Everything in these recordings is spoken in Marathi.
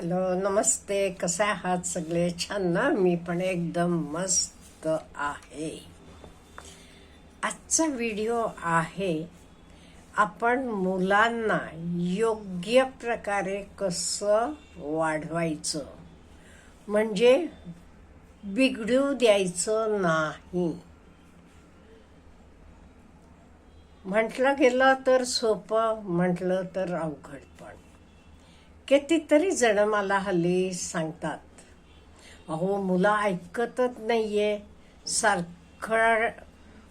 हॅलो नमस्ते कसे आहात सगळे? छान ना? मी पण एकदम मस्त आहे. आजचा व्हिडिओ आहे आपण मुलांना योग्य प्रकारे कसं वाढवायचं? म्हणजे बिघडू द्यायचं नाही. म्हटलं गेलं तर सोपं म्हटलं तर अवघड. कितीतरी जण मला हल्ली सांगतात अहो मुलं ऐकतच नाही आहे सारखं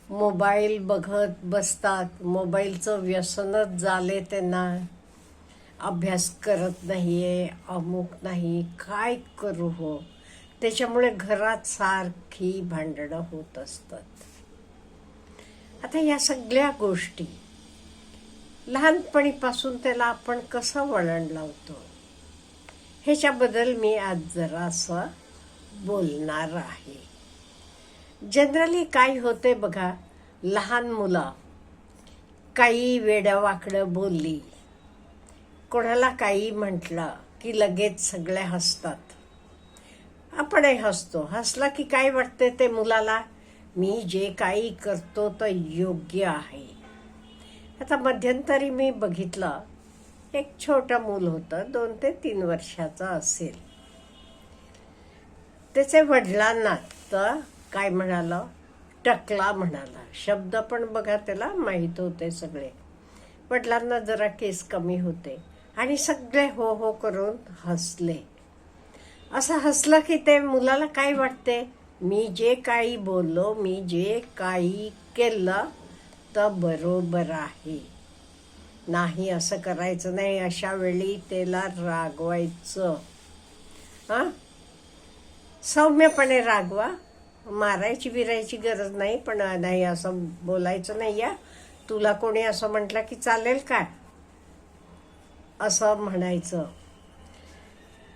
मोबाईल बघत बसतात. मोबाईलचं व्यसनच झाले त्यांना. अभ्यास करत नाही आहे अमुक नाही काय करू हो? त्याच्यामुळे घरात सारखी भांडणं होत असतात. आता या सगळ्या गोष्टी लहानपणीपासून त्याला आपण कसं वळण लावतो? ह्याच्याबद्दल मी आज जरासं बोलणार आहे. जनरली काय होते बघा लहान मुलं काही वेड्यावाकडं बोलली कोणाला काही म्हटलं की लगेच सगळे हसतात. आपणही हसतो. हसला की काय वाटते ते मुलाला? मी जे काही करतो तर योग्य आहे. आता मध्यंतरी मी बघितलं एक छोटं मूल होतं. दोन ते तीन वर्षाचं असेल. त्याचे वडिलांना तर काय म्हणालं? टकला म्हणाला. शब्द पण बघा त्याला माहीत होते सगळे. वडिलांना जरा केस कमी होते. आणि सगळे हो हो करून हसले. असं हसलं की ते मुलाला काय वाटते? मी जे काही बोललो मी जे काही केलं तर बरोबर आहे. नाही असं करायचं नाही अशा वेळी त्याला रागवायचं. हा? सौम्यपणे रागवा. मारायची बिरायची गरज नाही पण नाही असं बोलायचं नाही या. तुला कोणी असं म्हटलं की चालेल का? असं म्हणायचं.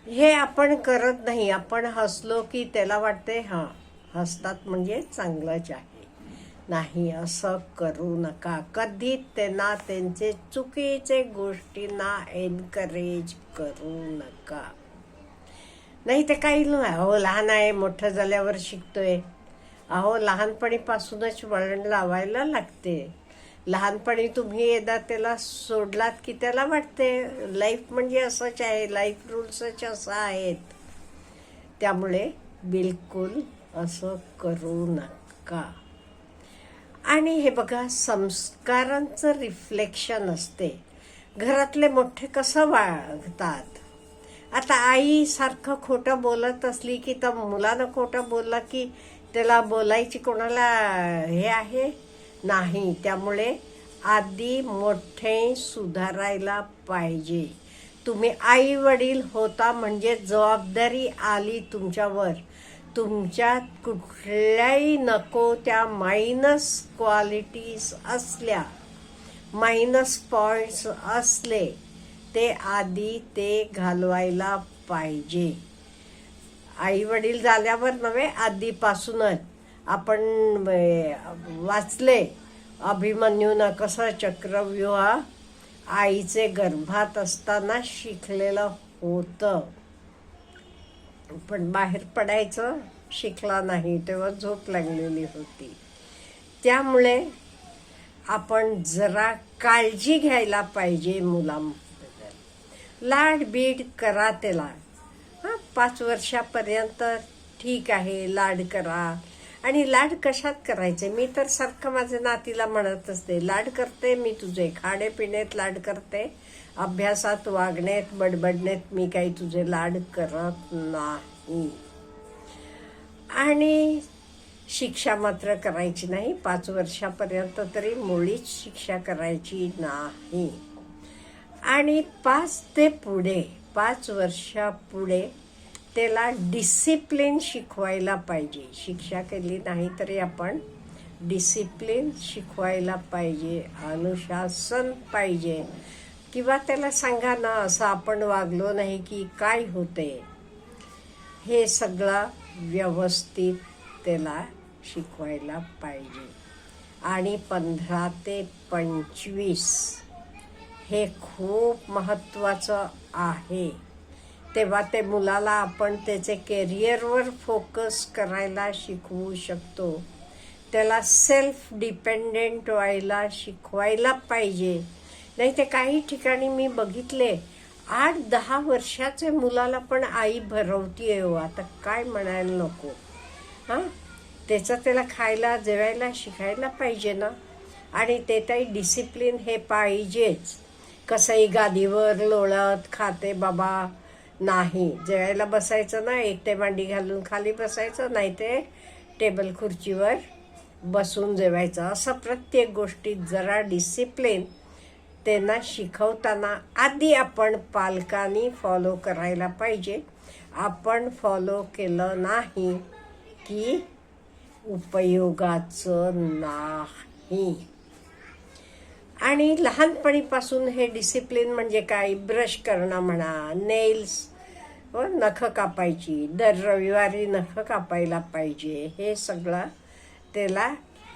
हे आपण करत नाही. आपण हसलो की त्याला वाटते हां हसतात म्हणजे चांगलंच आहे. नाही असं करू नका. कधी त्यांना त्यांचे चुकीचे गोष्टींना एनकरेज करू नका. नाही ते काही नाही. अहो लहान आहे मोठं झाल्यावर शिकतोय. अहो लहानपणीपासूनच वळण लावायला लागते. लहानपणी तुम्ही एकदा त्याला सोडलात की त्याला वाटते लाईफ म्हणजे असंच आहे लाईफ रूल्सच असं आहेत. त्यामुळे बिलकुल असं करू नका. आणि हे बघा संस्कारांचं रिफ्लेक्शन असते. घरातले मोठे कसं वागतात? आता आई सारखं खोटं बोलत असली की तर मुलानं खोटं बोललं की त्याला बोलायची कोणाला हे आहे? नाही. त्यामुळे आधी मोठे सुधारायला पाहिजे. तुम्ही आई वडील होता म्हणजे जबाबदारी आली तुमच्यावर. तुमच्यात कुठल्याही नको त्या मायनस क्वालिटीज असल्या मायनस पॉइंट्स असले ते आधी ते घालवायला पाहिजे. आई वडील झाल्यावर नव्हे आधीपासूनच. आपण वाचले अभिमन्यूनं कसं चक्रव्यूह आईचे गर्भात असताना शिकलेलं होतं. पण बाहेर पडायचं शिकला नाही तेव्हा झोप लागलेली होती. त्यामुळे आपण जरा काळजी घ्यायला पाहिजे मुलांबद्दल. लाड बीड करा त्याला. हां पाच वर्षापर्यंत ठीक आहे लाड करा. आणि लाड कशात करायचे? मी तर सारखं माझ्या नातीला म्हणत असते लाड करते मी तुझे. खाण्यापिण्यात लाड करते. अभ्यासात वागण्यात बडबडण्यात मी काही तुझे लाड करत नाही. आणि शिक्षा मात्र करायची नाही. पाच वर्षापर्यंत तरी मुळीच शिक्षा करायची नाही. आणि पाच ते पुढे पाच वर्षापुढे त्याला डिसिप्लिन शिकवायला पाहिजे. शिक्षा केली नाही तरी आपण डिसिप्लिन शिकवायला पाहिजे. अनुशासन पाहिजे. किंवा त्याला सांगा ना असं आपण वागलो नाही की काय होते? हे सगळं व्यवस्थित त्याला शिकवायला पाहिजे. आणि पंधरा ते पंचवीस हे खूप महत्त्वाचं आहे. तेव्हा ते मुलाला आपण त्याचे करिअरवर फोकस करायला शिकवू शकतो. त्याला सेल्फ डिपेंडेंट व्हायला शिकवायला पाहिजे. नाही ते काही ठिकाणी मी बघितले आठ दहा वर्षाचे मुलाला पण आई भरवतीये हो आता काय म्हणायला नको. हां? त्याचं त्याला खायला जेवायला शिकायला पाहिजे ना. आणि ते काही डिसिप्लिन हे पाहिजेच. कसंही गादीवर लोळत खाते बाबा. नाही जेवायला बसायचं ना एकटे मांडी घालून खाली बसायचं नाही ते टेबल खुर्चीवर बसून जेवायचं. असं प्रत्येक गोष्टीत जरा डिसिप्लिन त्यांना शिकवताना आधी आपण पालकांनी फॉलो करायला पाहिजे. आपण फॉलो केलं नाही की उपयोगाचं नाही. आणि लहानपणीपासून हे डिसिप्लिन म्हणजे काय? ब्रश करणं म्हणा नेल्स व नखं कापायची दर रविवारी नखं कापायला पाहिजे. हे सगळं त्याला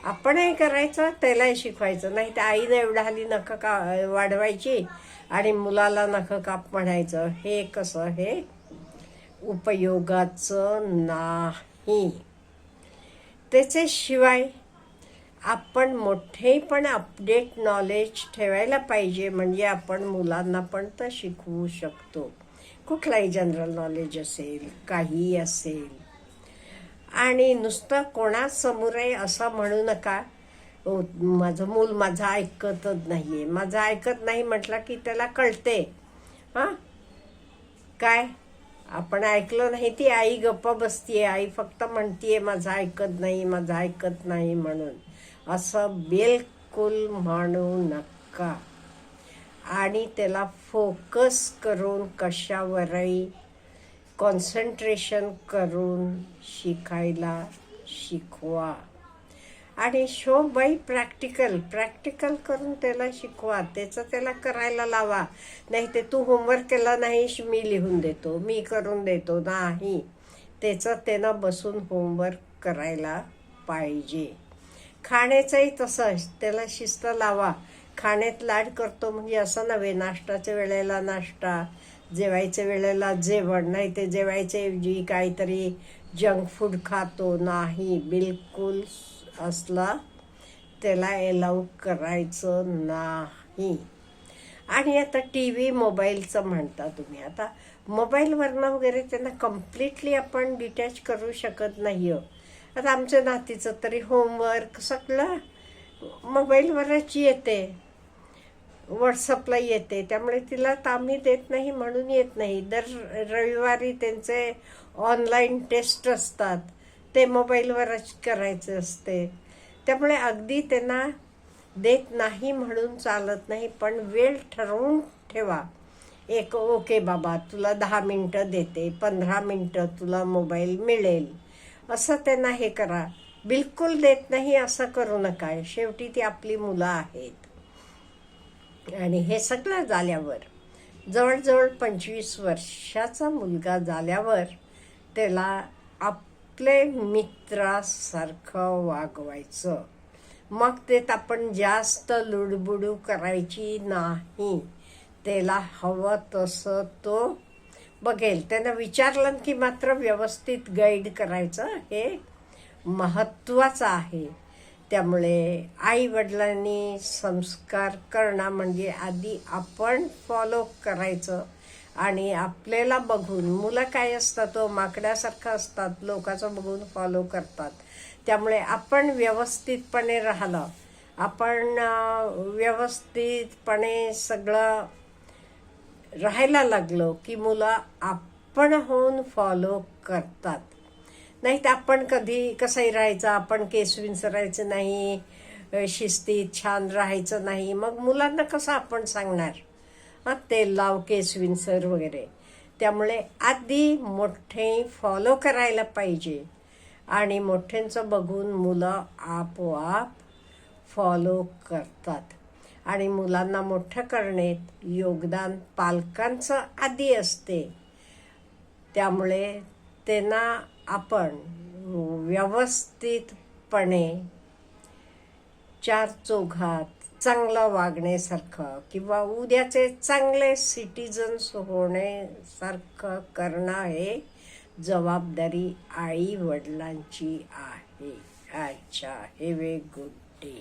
आपणही करायचं त्यालाही शिकवायचं. नाही तर आईनं एवढा हल्ली नखं का वाढवायची आणि मुलाला नखं काप म्हणायचं. हे कसं? हे उपयोगाचं नाही. त्याच्याशिवाय आपण मोठे पण अपडेट नॉलेज ठेवायला पाहिजे म्हणजे आपण मुलांना पण तर शिकवू शकतो. कुठलाही जनरल नॉलेज असेल काही असेल आणि नुसतं कोणासमोर आहे असं म्हणू नका. हो, माझं मूल माझं ऐकतच नाही आहे माझं ऐकत नाही म्हटलं की त्याला कळते. हां? काय? आपण ऐकलं नाही ती आई गप्प बसतीये. आई फक्त म्हणतीये माझं ऐकत नाही माझं ऐकत नाही म्हणून. असं बिलकुल म्हणू नका. आणि त्याला फोकस करून कशावरही कॉन्सन्ट्रेशन करून शिकायला शिकवा. आणि शो बाई प्रॅक्टिकल प्रॅक्टिकल करून त्याला शिकवा. त्याचं त्याला करायला लावा. नाही ते तू होमवर्क केला नाही मी लिहून देतो मी करून देतो. नाही. त्याचं त्यानं बसून होमवर्क करायला पाहिजे. खाण्याचंही तसंच त्याला शिस्त लावा. खाण्यात लाड करतो म्हणजे असं नव्हे नाश्ताच्या वेळेला नाश्ता जेवायच्या वेळेला जेवण नाही ते जेवायच्याऐवजी काहीतरी जंक फूड खातो. नाही बिलकुल असला त्याला एलाव करायचं नाही. आणि आता टी व्ही मोबाईलचं म्हणता तुम्ही. आता मोबाईलवरनं वगैरे त्यांना कम्प्लिटली आपण डिटॅच करू शकत नाही हो आता आमच्या नातीचं तरी होमवर्क सगळं मोबाईलवरच येते. व्हॉट्सअपला येते. त्यामुळे तिला तामी देत नाही म्हणून येत नाही. दर रविवारी त्यांचे ऑनलाईन टेस्ट असतात. ते मोबाईलवरच करायचे असते. त्यामुळे अगदी त्यांना देत नाही म्हणून चालत नाही पण वेळ ठरवून ठेवा. एक ओके बाबा तुला दहा मिनटं देते पंधरा मिनटं तुला मोबाईल मिळेल. असं त्यांना हे करा. बिलकुल देत नाही असं करू नका. शेवटी ती आपली मुलं आहेत. आणि हे सगळं झाल्यावर जवळजवळ पंचवीस वर्षाचा मुलगा झाल्यावर त्याला आपले मित्रासारखं वागवायचं. मग ते आपण जास्त लुडबुडू करायची नाही. त्याला हवं तसं तो बघेल. त्यानं विचारलं की मात्र व्यवस्थित गाईड करायचं हे महत्त्वाचं आहे. त्यामुळे आईवडिलांनी संस्कार करणं म्हणजे आधी आपण फॉलो करायचं. आणि आपल्याला बघून मुलं काय असतात हो, तो माकड्यासारखं असतात लोकांचं बघून फॉलो करतात. त्यामुळे आपण व्यवस्थितपणे राहिलं. आपण व्यवस्थितपणे सगळं राहायला लागलो की मुलं आपण होऊन फॉलो करतात. नाही तर आपण कधी कसंही राहायचं आपण केस विंचरायचं नाही शिस्तीत छान राहायचं नाही. मग मुलांना कसं आपण सांगणार? हां तेल लाव केस विंचर वगैरे. त्यामुळे आधी मोठे फॉलो करायला पाहिजे. आणि मोठ्यांचं बघून मुलं आपोआप फॉलो करतात. आणि मुलांना मोठं करण्यात योगदान पालकांचं आधी असते. त्यामुळे त्यांना आपण व्यवस्थितपणे चार चौघात चांगलं वागण्यासारखं किंवा उद्याचे चांगले सिटीजन्स होण्यासारखं करणं हे जबाबदारी आई वडिलांची आहे. अच्छा हे वे गुड डे